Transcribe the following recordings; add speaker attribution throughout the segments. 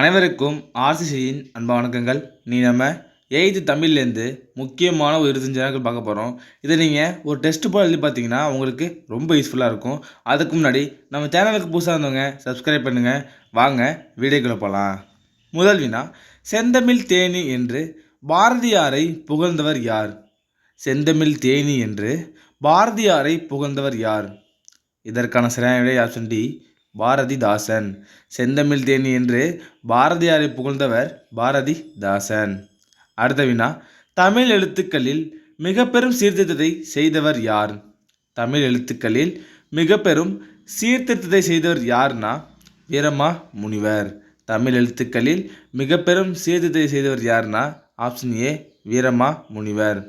Speaker 1: அனைவருக்கும் ஆர்சிசியின் அன்பு வணக்கங்கள். நீ நம்ம எயித்து தமிழ்லேருந்து முக்கியமான ஒரு இருபத்தஞ்சு நாட்கள் பார்க்க போகிறோம் இதை நீங்கள் ஒரு டெஸ்ட் போல் எழுதி பார்த்தீங்கன்னா உங்களுக்கு ரொம்ப யூஸ்ஃபுல்லாக இருக்கும். அதுக்கு முன்னாடி நம்ம சேனலுக்கு புதுசாக இருந்தவங்க சப்ஸ்கிரைப் பண்ணுங்கள் வாங்க வீடியோக்குள்ளே போகலாம் முதல் வினா செந்தமிழ் தேனி என்று பாரதியாரை புகழ்ந்தவர் யார்? செந்தமிழ் தேனி என்று பாரதியாரை புகழ்ந்தவர் யார்? இதற்கான சரியான விடை ஆப்ஷன் டி பாரதிதாசன். செந்தமிழ் தேனி என்று பாரதியாரை புகழ்ந்தவர் பாரதிதாசன். அடுத்த வினா தமிழ் எழுத்துக்களில் மிக பெரும் சீர்திருத்தத்தை செய்தவர் யார்? தமிழ் எழுத்துக்களில் மிக பெரும் சீர்திருத்தத்தை செய்தவர் யார்னா வீரமா முனிவர். தமிழ் எழுத்துக்களில் மிக பெரும் சீர்திருத்தத்தை செய்தவர் யார்னா ஆப்ஷன் ஏ வீரமா முனிவர்.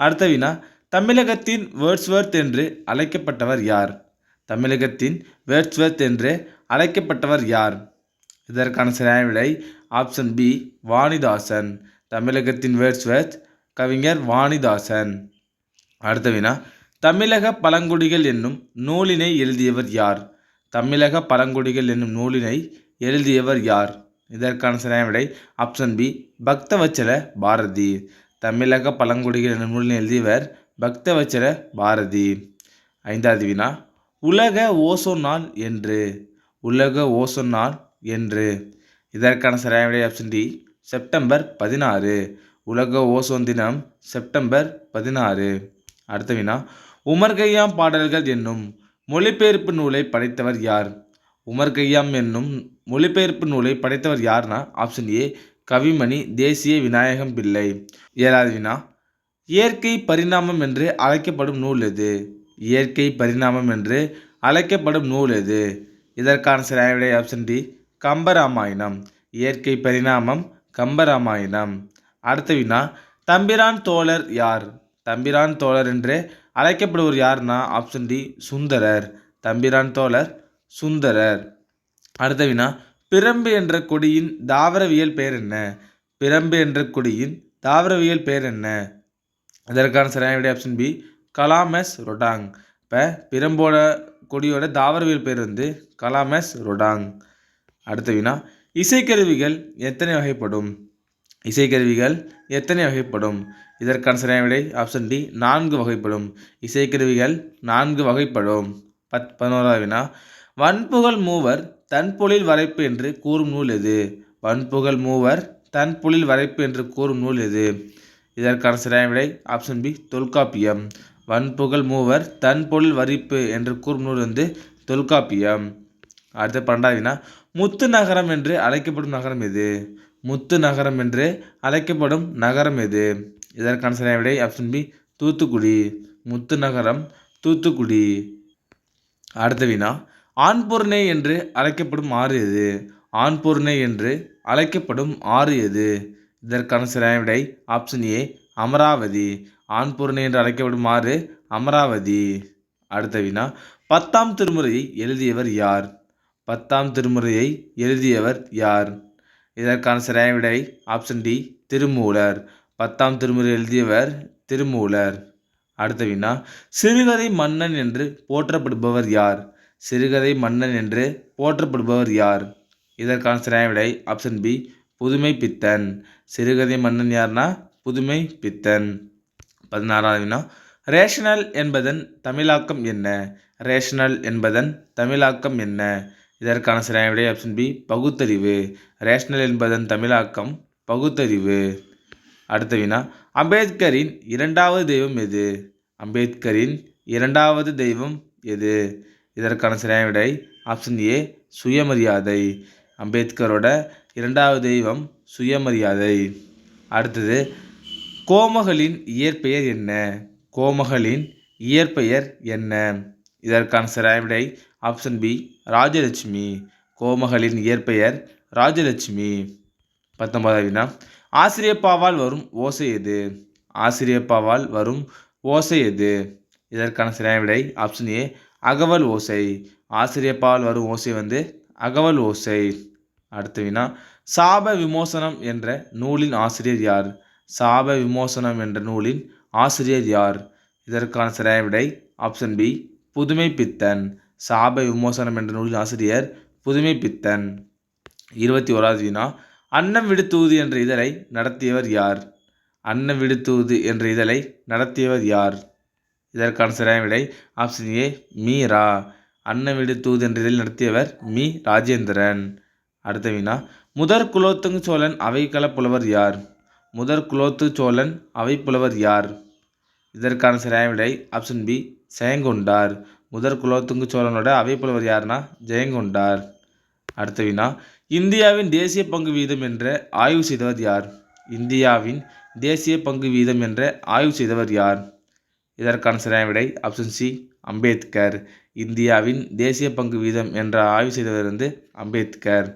Speaker 1: அடுத்த வினா தமிழகத்தின் வேர்ட்ஸ்வர்த் என்று அழைக்கப்பட்டவர் யார்? தமிழகத்தின் வேர்ட்ஸ்வர்த் என்று அழைக்கப்பட்டவர் யார்? இதற்கான சரியான விடை ஆப்ஷன் பி வாணிதாசன். தமிழகத்தின் வேர்ட்ஸ்வர்த் கவிஞர் வாணிதாசன். அடுத்த வினா தமிழக பழங்குடிகள் என்னும் நூலினை எழுதியவர் யார்? தமிழக பழங்குடிகள் என்னும் நூலினை எழுதியவர் யார்? இதற்கான சரியான விடை ஆப்ஷன் பி பக்தவச்சல பாரதி. தமிழக பழங்குடிகள் என்னும் நூலினை எழுதியவர் பக்தவச்சல பாரதி. ஐந்தாவது வினா உலக ஓசோன் நாள் என்று. உலக ஓசோன் நாள் என்று. இதற்கான சரியான விடை ஆப்ஷன் டி செப்டம்பர் பதினாறு. உலக ஓசோன் தினம் செப்டம்பர் பதினாறு. அடுத்த வினா உமர்கையாம் பாடல்கள் என்னும் மொழிபெயர்ப்பு நூலை படைத்தவர் யார்? உமர்கையாம் என்னும் மொழிபெயர்ப்பு நூலை படைத்தவர் யார்னா ஆப்ஷன் ஏ கவிமணி தேசிய விநாயகம் பிள்ளை. ஏழாவது வினா இயற்கை பரிணாமம் என்று அழைக்கப்படும் நூல் எது? இயற்கை பரிணாமம் என்று அழைக்கப்படும் நூல் எது? இதற்கான சரியான விடை ஆப்ஷன் டி கம்பராமாயணம். இயற்கை பரிணாமம் கம்பராமாயணம். அடுத்த வினா தம்பிரான் தோழர் யார்? தம்பிரான் தோழர் என்று அழைக்கப்படுவர் யார்னா? Option D Sundarar. தம்பிரான் தோழர் சுந்தரர். அடுத்த வினா பிரம்பு என்ற கொடியின் தாவரவியல் பெயர் என்ன? பிரம்பு என்ற கொடியின் தாவரவியல் பெயர் என்ன? இதற்கான சரியான விடை ஆப்ஷன் பி கலாமஸ் ரொடாங். இப்போ பிரம்போட கொடியோட தாவரவியல் பேர் வந்து கலாமஸ் ரொடாங். அடுத்த வினா இசைக்கருவிகள் எத்தனை வகைப்படும்? இசைக்கருவிகள் எத்தனை வகைப்படும்? இதற்கான சரியான விடை ஆப்ஷன் டி நான்கு வகைப்படும். இசைக்கருவிகள் நான்கு வகைப்படும். பத் பதினோராவது வினா வன்புகழ் மூவர் தன்பொழில் வரைப்பு என்று கூறும் நூல் எது? வன்புகழ் மூவர் தன்பொழில் வரைப்பு என்று கூறும் நூல் எது? இதற்கான சரியான விடை ஆப்ஷன் பி தொல்காப்பியம். வன்புகழ் மூவர் தன்பொருள் வரிப்பு என்று கூறும் நூல் வந்து தொல்காப்பியம். அடுத்த பன்னெண்டாவது வினா முத்து நகரம் என்று அழைக்கப்படும் நகரம் எது? முத்து நகரம் என்று அழைக்கப்படும் நகரம் எது? இதற்கான சரியான விடை ஆப்ஷன் பி தூத்துக்குடி. முத்து நகரம் தூத்துக்குடி. அடுத்த வினா ஆண்பொருணை என்று அழைக்கப்படும் ஆறு எது? ஆண்பொருணை என்று அழைக்கப்படும் ஆறு எது? இதற்கான சரியான விடை ஆப்ஷன் ஏ அமராவதி. ஆண்பூரணி என்று அழைக்கப்படும் ஆறு அமராவதி. அடுத்த வினா. பத்தாம் திருமுறையை எழுதியவர் யார்? பத்தாம் திருமுறையை எழுதியவர் யார்? இதற்கான சரியான விடை ஆப்ஷன் டி திருமூலர். பத்தாம் திருமுறை எழுதியவர் திருமூலர். அடுத்த வினா. சிறுகதை மன்னன் என்று போற்றப்படுபவர் யார்? சிறுகதை மன்னன் என்று போற்றப்படுபவர் யார்? இதற்கான சரியான விடை ஆப்ஷன் பி புதுமை பித்தன் சிறுகதை மன்னன் யார்னா? புதுமை பித்தன் பதினாறாவது வினா ரேஷனல் என்பதன் தமிழாக்கம் என்ன? ரேஷனல் என்பதன் தமிழாக்கம் என்ன? இதற்கான சரியான விடை ஆப்ஷன் பி பகுத்தறிவு. ரேஷனல் என்பதன் தமிழாக்கம் பகுத்தறிவு. அடுத்த வினா அம்பேத்கரின் இரண்டாவது தெய்வம் எது? அம்பேத்கரின் இரண்டாவது தெய்வம் எது? இதற்கான சரியான விடை ஆப்ஷன் ஏ சுயமரியாதை. அம்பேத்கரோட இரண்டாவது தெய்வம் சுயமரியாதை. அடுத்தது கோமகளின் இயற்பெயர் என்ன? கோமகளின் இயற்பெயர் என்ன? இதற்கான சரியான ஆப்ஷன் பி ராஜலட்சுமி. கோமகளின் இயற்பெயர் ராஜலட்சுமி. பத்தொன்பதாவது வினா ஆசிரியப்பாவால் வரும் ஓசை எது? ஆசிரியப்பாவால் வரும் ஓசை எது? இதற்கான சரியான ஆப்ஷன் ஏ அகவல் ஓசை. ஆசிரியப்பாவால் வரும் ஓசை வந்து அகவல் ஓசை. அடுத்த வினா சாப விமோசனம் என்ற நூலின் ஆசிரியர் யார்? சாப விமோசனம் என்ற நூலின் ஆசிரியர் யார்? இதற்கான சரியான விடை ஆப்ஷன் பி புதுமை பித்தன். சாப விமோசனம் என்ற நூலின் ஆசிரியர் புதுமை பித்தன். இருபத்தி ஓராவது வினா அன்னம் விடுத்தூது என்ற இதழை நடத்தியவர் யார்? அன்னம் விடுத்தூது என்ற இதழை நடத்தியவர் யார்? இதற்கான சரியான விடை ஆப்ஷன் ஏ மீரா. அன்னம் விடுத்தூது என்ற இதழை நடத்தியவர் மீ ராஜேந்திரன். அடுத்த வினா முதற் குலோத்துங்க சோழன் அவைக்கள புலவர் யார்? முதற் குலோத்து சோழன் அவை புலவர் யார்? இதற்கான சரியான விடை ஆப்ஷன் பி ஜெயங்கொண்டார். முதற் குலோத்துங்க சோழனோட அவை புலவர் யாருன்னா ஜெயங்கொண்டார். அடுத்த வினா இந்தியாவின் தேசிய பங்கு வீதம் என்ற ஆய்வு செய்தவர் யார்? இந்தியாவின் தேசிய பங்கு வீதம் என்ற ஆய்வு செய்தவர் யார்? இதற்கான சரியான விடை ஆப்ஷன் சி அம்பேத்கர். இந்தியாவின் தேசிய பங்கு வீதம் என்ற ஆய்வு செய்தவர் வந்து அம்பேத்கர்.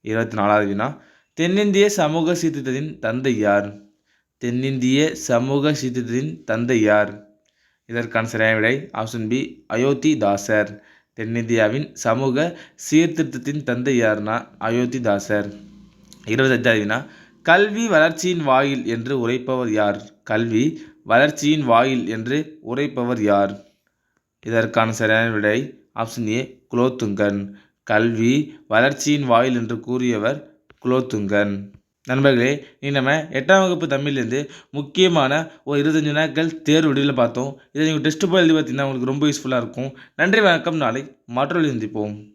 Speaker 1: இருபத்தி நாலாவது வினா தென்னிந்திய சமூக சீர்திருத்தத்தின் தந்தை யார்? தென்னிந்திய சமூக சீர்திருத்தத்தின் தந்தை யார்? இதற்கான சரியான விடை ஆப்ஷன் பி அயோத்தி தாசர் தென்னிந்தியாவின் சமூக சீர்திருத்தத்தின் தந்தை யார்னா அயோத்திதாசர்? இருபத்தஞ்சாவது வினா கல்வி வளர்ச்சியின் வாயில் என்று உரைப்பவர் யார்? கல்வி வளர்ச்சியின் வாயில் என்று உரைப்பவர் யார்? இதற்கான சரியான விடை ஆப்ஷன் ஏ குலோத்துங்கன். கல்வி வளர்ச்சியின் வாயில் என்று கூறியவர் குலோத்துங்கன். நண்பர்களே நீ நம்ம எட்டாம் வகுப்பு தமிழ்லேருந்து முக்கியமான ஒரு இருபத்தஞ்சு நாட்கள் தேர்வு விடுதலை பார்த்தோம். இதை நீங்கள் டெஸ்ட் போய் எழுதி பார்த்தீங்கன்னா உங்களுக்கு ரொம்ப யூஸ்ஃபுல்லாக இருக்கும். நன்றி வணக்கம். நாளை மற்றொரு சந்திப்போம்.